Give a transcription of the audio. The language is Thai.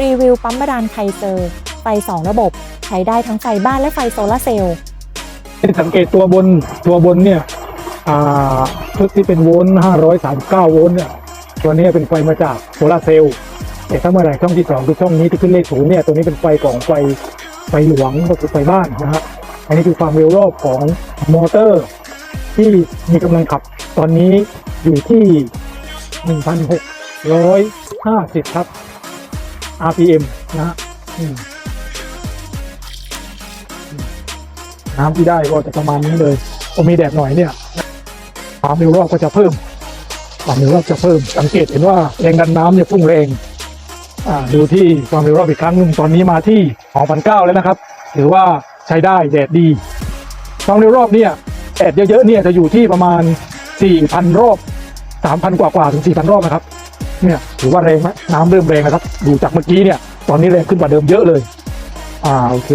รีวิวปั๊มบาดาลไคเซอร์ ไฟ 2 ระบบ ใช้ได้ทั้งไฟบ้านและไฟโซลาเซลล์สังเกตตัวบนตัวบนเนี่ยชุดที่เป็นโวลต์539 โวลต์เนี่ยตัวนี้เป็นไฟมาจากโซลาเซลล์แต่ถ้าเมื่อไหร่ช่องที่สองคือช่องนี้ที่ขึ้นเลขศูนย์เนี่ยตัวนี้เป็นไฟของไฟไฟหลวงก็คือไฟบ้านนะฮะอันนี้คือความเร็วรอบของมอเตอร์ ที่มีกำลังขับ ตอนนี้อยู่ที่ 1,650 ครับ RPM นะฮะอืมน้ำที่ได้ก็จะประมาณนี้เลยพอมีแดดหน่อยเนี่ยความเร็วรอบก็จะเพิ่มความเร็วรอบจะเพิ่ม สังเกตเห็นว่าแรงดันน้ำเนี่ยพุ่งแรงดูที่ความเร็วรอบอีกครั้งหนึ่งตอนนี้มาที่2,009แล้วนะครับ ถือว่าใช้ได้แดดดี ความเร็วรอบเนี่ยแดดเยอะๆเนี่ยจะอยู่ที่ประมาณ4,000รอบ3,000 กว่าๆถึง4,000 รอบนะครับ เนี่ยถือว่าแรงไหมน้ำเริ่มแรงนะครับ ดูจากเมื่อกี้เนี่ย ตอนนี้แรงขึ้นกว่าเดิมเยอะเลย อ่าโอเค